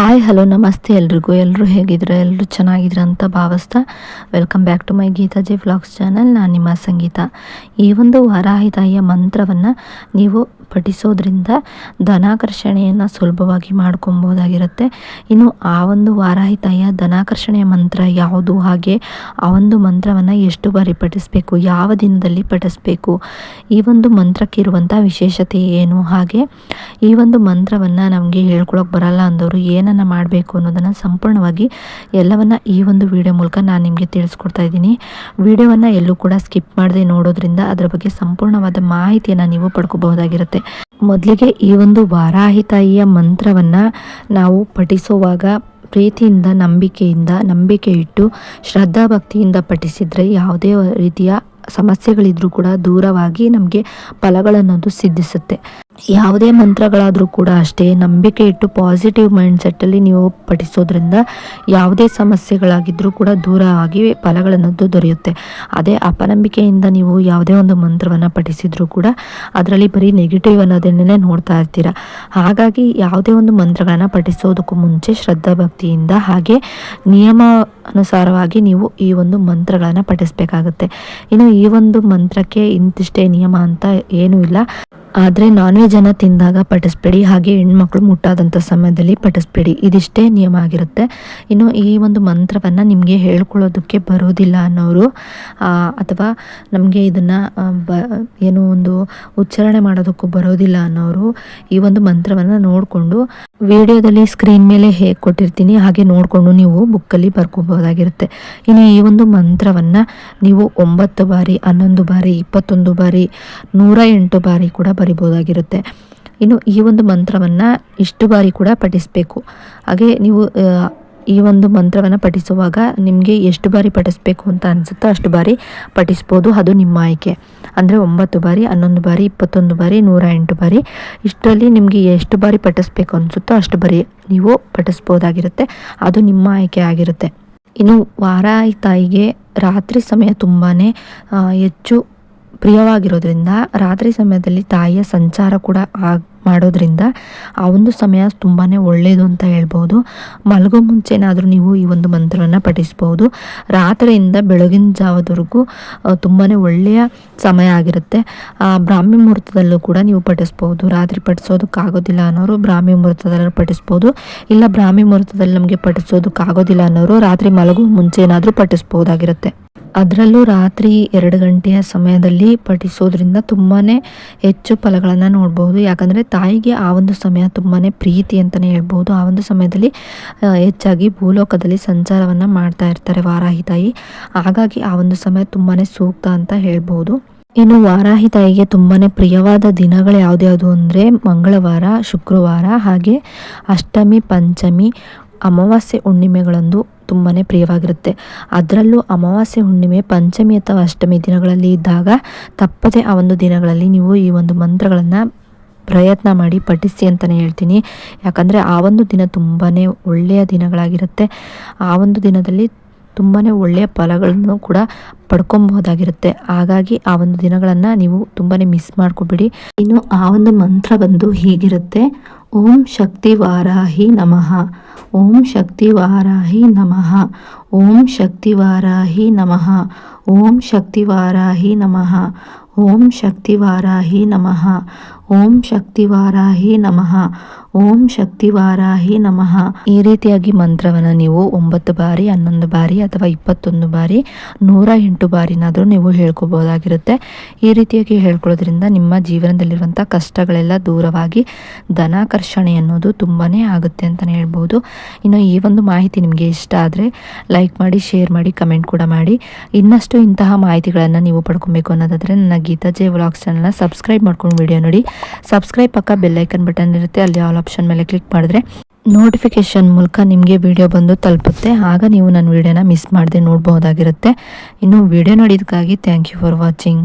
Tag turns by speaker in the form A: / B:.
A: Hi hello ನಮಸ್ತೆ. ಎಲ್ರಿಗೂ ಎಲ್ಲರೂ ಹೇಗಿದ್ರೆ ಎಲ್ಲರೂ ಚೆನ್ನಾಗಿದ್ರೆ ಅಂತ ಭಾವಿಸ್ತಾ welcome back to my Geethaji vlogs channel ನಾನು ನಿಮ್ಮ ಸಂಗೀತ. ಈ ಒಂದು ವಾರಾಹಿ ಮಂತ್ರವನ್ನು ನೀವು ಪಠಿಸೋದ್ರಿಂದ ಧನಾಕರ್ಷಣೆಯನ್ನು ಸುಲಭವಾಗಿ ಮಾಡ್ಕೊಬೋದಾಗಿರುತ್ತೆ ಇನ್ನು ಆ ಒಂದು ವಾರಾಹಿತಾಯ, ಧನಾಕರ್ಷಣೆಯ ಮಂತ್ರ ಯಾವುದು? ಹಾಗೆ ಆ ಒಂದು ಮಂತ್ರವನ್ನು ಎಷ್ಟು ಬಾರಿ ಪಠಿಸಬೇಕು? ಯಾವ ದಿನದಲ್ಲಿ ಪಠಿಸಬೇಕು? ಈ ಒಂದು ಮಂತ್ರಕ್ಕಿರುವಂಥ ವಿಶೇಷತೆ ಏನು? ಹಾಗೆ ಈ ಒಂದು ಮಂತ್ರವನ್ನು ನಮಗೆ ಹೇಳ್ಕೊಳಕ್ಕೆ ಬರಲ್ಲ ಅಂದವರು ಏನನ್ನು ಮಾಡಬೇಕು ಅನ್ನೋದನ್ನು ಸಂಪೂರ್ಣವಾಗಿ ಎಲ್ಲವನ್ನು ಈ ಒಂದು ವಿಡಿಯೋ ಮೂಲಕ ನಾನು ನಿಮಗೆ ತಿಳಿಸ್ಕೊಡ್ತಾ ಇದ್ದೀನಿ. ವಿಡಿಯೋವನ್ನು ಎಲ್ಲೂ ಕೂಡ ಸ್ಕಿಪ್ ಮಾಡದೆ ನೋಡೋದ್ರಿಂದ ಅದರ ಬಗ್ಗೆ ಸಂಪೂರ್ಣವಾದ ಮಾಹಿತಿಯನ್ನು ನೀವು ಪಡ್ಕೋಬಹುದಾಗಿರುತ್ತೆ. ಮೊದಲಿಗೆ ಈ ಒಂದು ವಾರಾಹಿ ತಾಯಿಯ ಮಂತ್ರವನ್ನು ನಾವು ಪಠಿಸುವಾಗ ಪ್ರೀತಿಯಿಂದ, ನಂಬಿಕೆಯಿಂದ ನಂಬಿಕೆ ಇಟ್ಟು ಶ್ರದ್ಧಾ ಭಕ್ತಿಯಿಂದ ಪಠಿಸಿದರೆ ಯಾವುದೇ ರೀತಿಯ ಸಮಸ್ಯೆಗಳಿದ್ರೂ ಕೂಡ ದೂರವಾಗಿ ನಮಗೆ ಫಲಗಳನ್ನೋದು ಸಿದ್ಧಿಸುತ್ತೆ. ಯಾವುದೇ ಮಂತ್ರಗಳಾದರೂ ಕೂಡ ಅಷ್ಟೇ ನಂಬಿಕೆ ಇಟ್ಟು ಪಾಸಿಟಿವ್ ಮೈಂಡ್ ಸೆಟ್ಟಲ್ಲಿ ನೀವು ಪಠಿಸೋದ್ರಿಂದ ಯಾವುದೇ ಸಮಸ್ಯೆಗಳಾಗಿದ್ದರೂ ಕೂಡ ದೂರ ಆಗಿ ಫಲಗಳನ್ನೋದು ದೊರೆಯುತ್ತೆ. ಅದೇ ಅಪನಂಬಿಕೆಯಿಂದ ನೀವು ಯಾವುದೇ ಒಂದು ಮಂತ್ರವನ್ನು ಪಠಿಸಿದ್ರೂ ಕೂಡ ಅದರಲ್ಲಿ ಬರೀ ನೆಗೆಟಿವ್ ಅನ್ನೋದನ್ನೇ ನೋಡ್ತಾ ಇರ್ತೀರ. ಹಾಗಾಗಿ ಯಾವುದೇ ಒಂದು ಮಂತ್ರಗಳನ್ನು ಪಠಿಸೋದಕ್ಕೂ ಮುಂಚೆ ಶ್ರದ್ಧಾ ಭಕ್ತಿಯಿಂದ ಹಾಗೆ ನಿಯಮ ಅನುಸಾರವಾಗಿ ನೀವು ಈ ಒಂದು ಮಂತ್ರಗಳನ್ನು ಪಠಿಸಬೇಕಾಗುತ್ತೆ. ಇನ್ನು ಈ ಒಂದು ಮಂತ್ರಕ್ಕೆ ಇಂತಿಷ್ಟೇ ನಿಯಮ ಅಂತ ಏನೂ ಇಲ್ಲ. ಆದರೆ ನಾನ್ ವೆಜ್ಜನ್ನು ತಿಂದಾಗ ಪಟಿಸ್ಬೇಡಿ ಹಾಗೆ ಹೆಣ್ಮಕ್ಳು ಮುಟ್ಟಾದಂಥ ಸಮಯದಲ್ಲಿ ಪಠಿಸ್ಬೇಡಿ. ಇದಿಷ್ಟೇ ನಿಯಮ ಆಗಿರುತ್ತೆ. ಇನ್ನು ಈ ಒಂದು ಮಂತ್ರವನ್ನು ನಿಮಗೆ ಹೇಳ್ಕೊಳ್ಳೋದಕ್ಕೆ ಬರೋದಿಲ್ಲ ಅನ್ನೋರು ಅಥವಾ ನಮಗೆ ಇದನ್ನು ಬ, ಏನೋ ಒಂದು ಉಚ್ಚಾರಣೆ ಮಾಡೋದಕ್ಕೂ ಬರೋದಿಲ್ಲ ಅನ್ನೋರು ಈ ಒಂದು ಮಂತ್ರವನ್ನು ನೋಡಿಕೊಂಡು ವಿಡಿಯೋದಲ್ಲಿ ಸ್ಕ್ರೀನ್ ಮೇಲೆ ಹೇಗೆ ಕೊಟ್ಟಿರ್ತೀನಿ, ಹಾಗೆ ನೋಡಿಕೊಂಡು ನೀವು ಬುಕ್ಕಲ್ಲಿ ಬರ್ಕೋಬೋದಾಗಿರುತ್ತೆ. ಇನ್ನು ಈ ಒಂದು ಮಂತ್ರವನ್ನು ನೀವು ಒಂಬತ್ತು ಬಾರಿ, ಹನ್ನೊಂದು ಬಾರಿ, ಇಪ್ಪತ್ತೊಂದು ಬಾರಿ, ನೂರ ಎಂಟು ಬಾರಿ ಕೂಡ ಬರಿಬೋದಾಗಿರುತ್ತೆ. ಇನ್ನು ಈ ಒಂದು ಮಂತ್ರವನ್ನು ಇಷ್ಟು ಬಾರಿ ಕೂಡ ಪಠಿಸಬೇಕು. ಹಾಗೆ ನೀವು ಈ ಒಂದು ಮಂತ್ರವನ್ನು ಪಠಿಸುವಾಗ ನಿಮಗೆ ಎಷ್ಟು ಬಾರಿ ಪಠಿಸಬೇಕು ಅಂತ ಅನಿಸುತ್ತೋ ಅಷ್ಟು ಬಾರಿ ಪಠಿಸ್ಬೋದು. ಅದು ನಿಮ್ಮ ಆಯ್ಕೆ. ಅಂದರೆ ಒಂಬತ್ತು ಬಾರಿ, ಹನ್ನೊಂದು ಬಾರಿ, ಇಪ್ಪತ್ತೊಂದು ಬಾರಿ, ನೂರ ಎಂಟು ಬಾರಿ, ಇಷ್ಟರಲ್ಲಿ ನಿಮಗೆ ಎಷ್ಟು ಬಾರಿ ಪಠಿಸ್ಬೇಕು ಅನಿಸುತ್ತೋ ಅಷ್ಟು ಬಾರಿ ನೀವು ಪಠಿಸ್ಬೋದಾಗಿರುತ್ತೆ. ಅದು ನಿಮ್ಮ ಆಯ್ಕೆ ಆಗಿರುತ್ತೆ. ಇನ್ನು ವಾರಾಯಿ ತಾಯಿಗೆ ರಾತ್ರಿ ಸಮಯ ತುಂಬಾ ಹೆಚ್ಚು ಪ್ರಿಯವಾಗಿರೋದ್ರಿಂದ, ರಾತ್ರಿ ಸಮಯದಲ್ಲಿ ತಾಯಿಯ ಸಂಚಾರ ಕೂಡ ಆಗ, ಮಾಡೋದ್ರಿಂದ ಆ ಒಂದು ಸಮಯ ತುಂಬಾ ಒಳ್ಳೆಯದು ಅಂತ ಹೇಳ್ಬೋದು. ಮಲಗೋ ಮುಂಚೆನಾದರೂ ನೀವು ಈ ಒಂದು ಮಂತ್ರವನ್ನು ಪಠಿಸ್ಬೋದು. ರಾತ್ರಿಯಿಂದ ಬೆಳಗಿನ ಜಾವದವರೆಗೂ ತುಂಬಾ ಒಳ್ಳೆಯ ಸಮಯ ಆಗಿರುತ್ತೆ. ಬ್ರಾಹ್ಮಿ ಮುಹೂರ್ತದಲ್ಲೂ ಕೂಡ ನೀವು ಪಠಿಸ್ಬೋದು. ರಾತ್ರಿ ಪಠಿಸೋದಕ್ಕಾಗೋದಿಲ್ಲ ಅನ್ನೋರು ಬ್ರಾಹ್ಮಿ ಮುಹೂರ್ತದಲ್ಲಿ ಪಠಿಸ್ಬೋದು. ಇಲ್ಲ ಬ್ರಾಹ್ಮಿ ಮುಹೂರ್ತದಲ್ಲಿ ನಮಗೆ ಪಠಿಸೋದಕ್ಕಾಗೋದಿಲ್ಲ ಅನ್ನೋರು ರಾತ್ರಿ ಮಲಗೋ ಮುಂಚೆ ಏನಾದರೂ ಪಠಿಸ್ಬೋದಾಗಿರುತ್ತೆ. ಅದರಲ್ಲೂ ರಾತ್ರಿ ಎರಡು ಗಂಟೆಯ ಸಮಯದಲ್ಲಿ ಪಠಿಸೋದ್ರಿಂದ ತುಂಬಾ ಹೆಚ್ಚು ಫಲಗಳನ್ನು ನೋಡ್ಬೋದು ಯಾಕಂದರೆ ತಾಯಿಗೆ ಆ ಒಂದು ಸಮಯ ತುಂಬಾ ಪ್ರೀತಿ ಅಂತಲೇ ಹೇಳ್ಬೋದು ಆ ಒಂದು ಸಮಯದಲ್ಲಿ ಹೆಚ್ಚಾಗಿ ಭೂಲೋಕದಲ್ಲಿ ಸಂಚಾರವನ್ನು ಮಾಡ್ತಾ ಇರ್ತಾರೆ ವಾರಾಹಿ ತಾಯಿ. ಹಾಗಾಗಿ ಆ ಒಂದು ಸಮಯ ತುಂಬಾ ಸೂಕ್ತ ಅಂತ ಹೇಳ್ಬೋದು ಇನ್ನು ವಾರಾಹಿ ತಾಯಿಗೆ ತುಂಬಾ ಪ್ರಿಯವಾದ ದಿನಗಳು ಯಾವುದ್ಯಾವುದು ಅಂದರೆ ಮಂಗಳವಾರ, ಶುಕ್ರವಾರ ಹಾಗೆ ಅಷ್ಟಮಿ, ಪಂಚಮಿ, ಅಮಾವಾಸ್ಯೆ ಹುಣ್ಣಿಮೆಗಳಂದು ತುಂಬಾ ಪ್ರಿಯವಾಗಿರುತ್ತೆ. ಅದರಲ್ಲೂ ಅಮಾವಾಸ್ಯೆ, ಹುಣ್ಣಿಮೆ, ಪಂಚಮಿ ಅಥವಾ ಅಷ್ಟಮಿ ದಿನಗಳಲ್ಲಿ ಇದ್ದಾಗ ತಪ್ಪದೆ ಆ ಒಂದು ದಿನಗಳಲ್ಲಿ ನೀವು ಈ ಒಂದು ಮಂತ್ರಗಳನ್ನು ಪ್ರಯತ್ನ ಮಾಡಿ ಪಠಿಸಿ ಅಂತಲೇ ಹೇಳ್ತೀನಿ. ಯಾಕಂದರೆ ಆ ಒಂದು ದಿನ ತುಂಬಾ ಒಳ್ಳೆಯ ದಿನಗಳಾಗಿರುತ್ತೆ. ಆ ಒಂದು ದಿನದಲ್ಲಿ ತುಂಬಾ ಒಳ್ಳೆಯ ಫಲಗಳನ್ನು ಕೂಡ ಪಡ್ಕೊಬಹುದಾಗಿರುತ್ತೆ. ಹಾಗಾಗಿ ಆ ಒಂದು ದಿನಗಳನ್ನು ನೀವು ತುಂಬಾ ಮಿಸ್ ಮಾಡ್ಕೊಬಿಡಿ. ಇನ್ನು ಆ ಒಂದು ಮಂತ್ರ ಬಂದು ಹೀಗಿರುತ್ತೆ. ಓಂ ಶಕ್ತಿ ವಾರಾಹಿ ನಮಃ ಓಂ ಶಕ್ತಿ ವಾರಾಹಿ ನಮಃ ಓಂ ಶಕ್ತಿ ವಾರಾಹಿ ನಮಃ. ಓಂ ಶಕ್ತಿ ವಾರಾಹಿ ನಮಃ. ಓಂ ಶಕ್ತಿ ವಾರಾಹಿ ನಮಃ. ಓಂ ಶಕ್ತಿ ವಾರಾಹಿ ನಮಃ. ಓಂ ಶಕ್ತಿ ವಾರಾಹಿ ನಮಃ. ಈ ರೀತಿಯಾಗಿ ಮಂತ್ರವನ್ನು ನೀವು ಒಂಬತ್ತು ಬಾರಿ, ಹನ್ನೊಂದು ಬಾರಿ ಅಥವಾ ಇಪ್ಪತ್ತೊಂದು ಬಾರಿ, ನೂರ ಎಂಟು ಬಾರಿನಾದರೂ ನೀವು ಹೇಳ್ಕೋಬೋದಾಗಿರುತ್ತೆ. ಈ ರೀತಿಯಾಗಿ ಹೇಳ್ಕೊಳ್ಳೋದ್ರಿಂದ ನಿಮ್ಮ ಜೀವನದಲ್ಲಿರುವಂಥ ಕಷ್ಟಗಳೆಲ್ಲ ದೂರವಾಗಿ ಧನಾಕರ್ಷಣೆ ಅನ್ನೋದು ತುಂಬಾ ಆಗುತ್ತೆ ಅಂತಲೇ ಹೇಳ್ಬೋದು. ಇನ್ನು ಈ ಒಂದು ಮಾಹಿತಿ ನಿಮಗೆ ಇಷ್ಟ ಆದರೆ ಲೈಕ್ ಮಾಡಿ ಶೇರ್ ಮಾಡಿ ಕಮೆಂಟ್ ಕೂಡ ಮಾಡಿ. ಇನ್ನಷ್ಟು ಇಂತಹ ಮಾಹಿತಿಗಳನ್ನು ನೀವು ಪಡ್ಕೊಬೇಕು ಅನ್ನೋದಾದರೆ ನನ್ನ ಗೀತಾ ಜೆ ವ್ಲಾಗ್ಸ್ ಚಾನಲ್ನ ಸಬ್ಸ್ಕ್ರೈಬ್ ಮಾಡ್ಕೊಂಡು ವಿಡಿಯೋ ನೋಡಿ. ಸಬ್ಸ್ಕ್ರೈಬ್ ಪಕ್ಕ ಬೆಲ್ಲೈಕನ್ ಬಟನ್ ಇರುತ್ತೆ, ಅಲ್ಲಿ ಆಲ್ ಆಪ್ಷನ್ ಮೇಲೆ ಕ್ಲಿಕ್ ಮಾಡಿದ್ರೆ ನೋಟಿಫಿಕೇಶನ್ ಮೂಲಕ ನಿಮಗೆ ವಿಡಿಯೋ ಬಂದು ತಲುಪುತ್ತೆ. ಆಗ ನೀವು ನನ್ನ ವಿಡಿಯೋನ ಮಿಸ್ ಮಾಡದೆ ನೋಡ್ಬೋದಾಗಿರುತ್ತೆ ಇನ್ನು ವಿಡಿಯೋ ನೋಡಿದಕ್ಕಾಗಿ ಥ್ಯಾಂಕ್ ಯು ಫಾರ್ ವಾಚಿಂಗ್